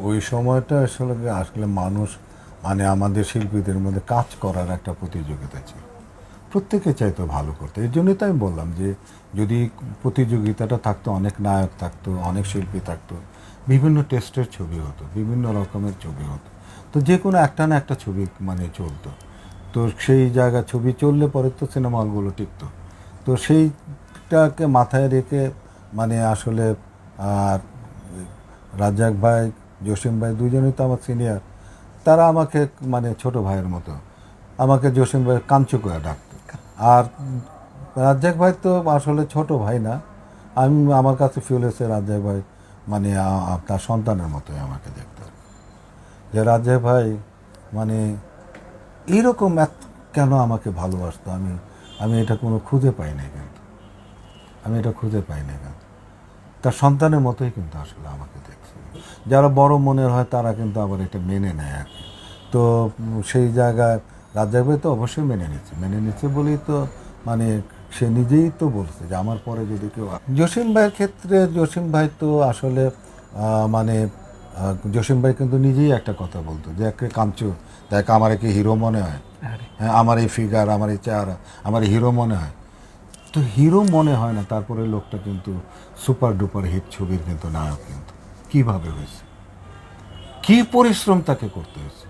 ওই সময়টা আসলে আসলে মানুষ মানে আমাদের শিল্পীদের মধ্যে কাজ করার একটা প্রতিযোগিতা ছিল প্রত্যেকে চাইতো ভালো করতে। এই জন্যই তো আমি বললাম যে, যদি প্রতিযোগিতাটা থাকতো, অনেক নায়ক থাকতো, অনেক শিল্পী থাকতো, বিভিন্ন টেস্টের ছবি হতো, বিভিন্ন রকমের ছবি হতো। তো যে কোনো একটা না একটা ছবি মানে চলতো। তো সেই জায়গা ছবি চললে পরে তো সিনেমা হলগুলো টিকতো। তো সেইটাকে মাথায় রেখে মানে আসলে আর রাজ্জাক ভাই জসিম ভাই দুজনেই তো আমার সিনিয়র তারা আমাকে মানে ছোট ভাইয়ের মতো। আমাকে জসিম ভাই কাঞ্চু করে ডাকত। আর রাজ্জাক ভাই তো আসলে ছোট ভাই না। আমি, আমার কাছে ফিল হয়েছে রাজ্জাক ভাই মানে আ- আ- তার সন্তানের মতোই আমাকে দেখতে। যে রাজ্জাক ভাই মানে এইরকম এত কেন আমাকে ভালোবাসতো? আমি আমি এটা কোনো খুঁজে পাই না কিন্তু। আমি এটা খুঁজে পাই না কিন্তু। তার সন্তানের মতোই কিন্তু আসলে আমাকে দেখছে। যারা বড় মনের হয় তারা কিন্তু আবার এটা মেনে নেয় আর তো সেই জায়গায় রাজ্জাক ভাই তো অবশ্যই মেনে নিচ্ছে। মেনে নিচ্ছে বলেই তো মানে সে নিজেই তো বলছে যে আমার পরে যদি কেউ জসিম ভাইয়ের ক্ষেত্রে জসিম ভাই তো আসলে মানে জসিম ভাই কিন্তু নিজেই একটা কথা বলতো যে একে কাঞ্চু দেখ আমার একে হিরো মনে হয়? হ্যাঁ আমার এই ফিগার আমার এই চেহারা আমার হিরো মনে হয়। তো হিরো মনে হয় না, তারপরে লোকটা কিন্তু সুপার ডুপার হিট ছবির কিন্তু নায়ক কিন্তু। কীভাবে হয়েছে? কি পরিশ্রম তাকে করতে হয়েছে?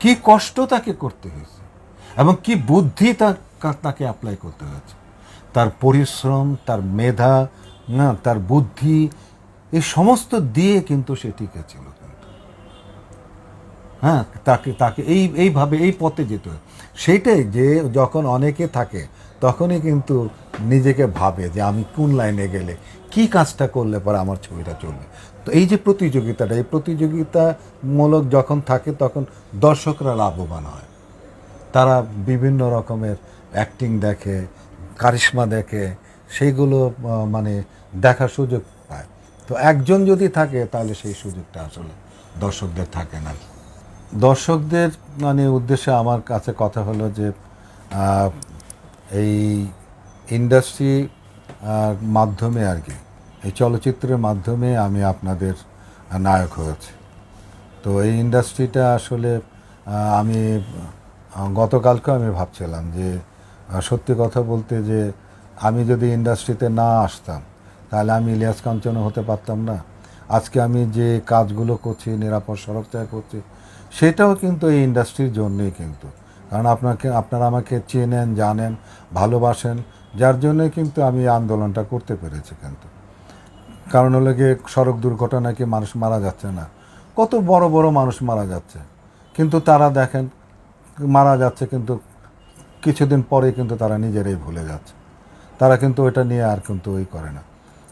কি কষ্ট তাকে করতে হয়েছে? এবং কি বুদ্ধি তাকে অ্যাপ্লাই করতে হয়েছে? তার পরিশ্রম, তার মেধা, না, তার বুদ্ধি, এই সমস্ত দিয়ে কিন্তু সে টিকে ছিল কিন্তু। হ্যাঁ তাকে তাকে এই, এইভাবে, এই পথে যেতে হয়। সেইটাই যে যখন অনেকে থাকে, তখনই কিন্তু নিজেকে ভাবে যে আমি কোন লাইনে গেলে কি কাজটা করলে পরে আমার ছবিটা চলবে। তো এই যে প্রতিযোগিতাটা, এই প্রতিযোগিতামূলক যখন থাকে তখন দর্শকরা লাভবান হয়। তারা বিভিন্ন রকমের অ্যাক্টিং দেখে, কারিশ্মা দেখে সেইগুলো মানে দেখার সুযোগ পায়। তো একজন যদি থাকে তাহলে সেই সুযোগটা আসলে দর্শকদের থাকে না। দর্শকদের মানে উদ্দেশ্যে আমার কাছে কথা হলো যে এই ইন্ডাস্ট্রি মাধ্যমে আর কি। এই চলচ্চিত্রের মাধ্যমে আমি আপনাদের নায়ক হয়েছি। তো এই ইন্ডাস্ট্রিটা আসলে আমি গতকালকে আমি ভাবছিলাম যে সত্যি কথা বলতে যে, আমি যদি ইন্ডাস্ট্রিতে না আসতাম, তাহলে আমি ইলিয়াস কাঞ্চনও হতে পারতাম না। আজকে আমি যে কাজগুলো করছি, নিরাপদ সড়ক করছি, সেটাও কিন্তু এই ইন্ডাস্ট্রির জন্যই কিন্তু। কারণ আপনাকে, আপনারা আমাকে চেনেন, জানেন, ভালোবাসেন যার জন্যই কিন্তু আমি আন্দোলনটা করতে পেরেছি কিন্তু। কারণ হলো গিয়ে সড়ক দুর্ঘটনায় কি মানুষ মারা যাচ্ছে না? কত বড় বড় মানুষ মারা যাচ্ছে। কিন্তু তারা দেখেন, মারা যাচ্ছে কিন্তু কিছুদিন পরে কিন্তু তারা নিজেরাই ভুলে যাচ্ছে। তারা কিন্তু ওইটা নিয়ে আর কিন্তু ওই করে না।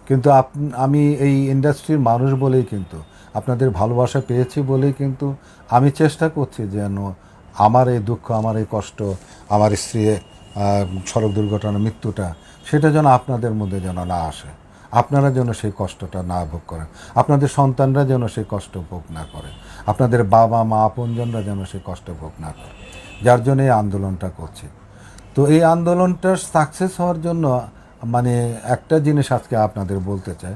কিন্তু আপ, আমি এই ইন্ডাস্ট্রির মানুষ বলেই কিন্তু, আপনাদের ভালোবাসা পেয়েছি বলেই কিন্তু আমি চেষ্টা করছি যেন আমার এই দুঃখ, আমার এই কষ্ট, আমার স্ত্রী সড়ক দুর্ঘটনা, মৃত্যুটা, সেটা যেন আপনাদের মধ্যে যেন না আসে। আপনারা যেন সেই কষ্টটা না ভোগ করেন। আপনাদের সন্তানরা যেন সেই কষ্ট ভোগ না করে। আপনাদের বাবা, মা, আপনজনরা যেন সেই কষ্ট ভোগ না করে। যার জন্য এই আন্দোলনটা করছি। তো এই আন্দোলনটা সাকসেস হওয়ার জন্য মানে একটা জিনিস আজকে আপনাদের বলতে চাই।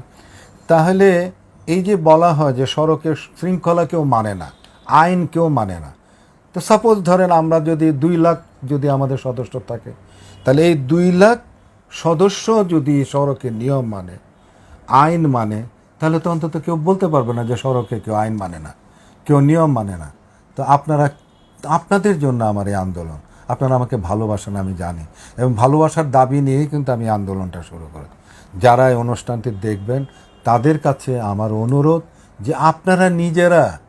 তাহলে এই যে বলা হয় যে সড়কের শৃঙ্খলা কেউ মানে না, আইন কেউ মানে না। তো সাপোজ ধরেন আমরা যদি দুই লাখ যদি আমাদের সদস্য থাকে। তাহলে এই দুই লাখ সদস্য যদি সড়কে নিয়ম মানে আইন মানে তাহলে তো অন্তত কেউ বলতে পারবে না যে সড়কে কেউ আইন মানে না, কেউ নিয়ম মানে না। তো আপনারা, আপনাদের জন্য আমার এই আন্দোলন। আপনারা আমাকে ভালোবাসেন, আমি জানি। এবং ভালোবাসার দাবি নিয়েই কিন্তু আমি আন্দোলনটা শুরু করি। যারা এই অনুষ্ঠানটি দেখবেন, তাদের কাছে আমার অনুরোধ যে আপনারা নিজেরা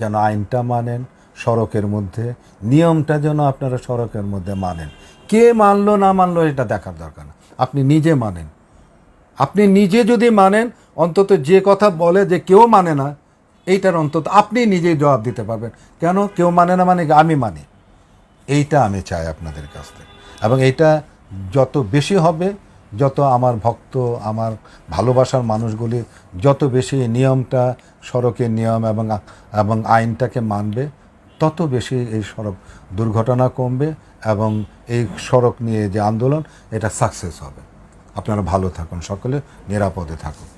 যেন আইনটা মানেন সড়কের মধ্যে। নিয়মটা যেন আপনারা সড়কের মধ্যে মানেন। কে মানলো না মানলো এটা দেখার দরকার না। আপনি নিজে মানেন। আপনি নিজে যদি মানেন, অন্তত যে কথা বলে যে কেউ মানে না, এইটার অন্তত আপনি নিজেই জবাব দিতে পারবেন। কেন? কেউ মানে না মানে আমি মানি। এইটা আমি চাই আপনাদের কাছ থেকে। এবং এইটা যত বেশি হবে, যত আমার ভক্ত, আমার ভালোবাসার মানুষগুলি, যত বেশি নিয়মটা, সড়কের নিয়ম এবং এবং আইনটাকে মানবে তত বেশি এই সড়ক দুর্ঘটনা কমবে এবং এই সড়ক নিয়ে যে আন্দোলন, এটা সাকসেস হবে। আপনারা ভালো থাকুন সকলে, নিরাপদে থাকুন।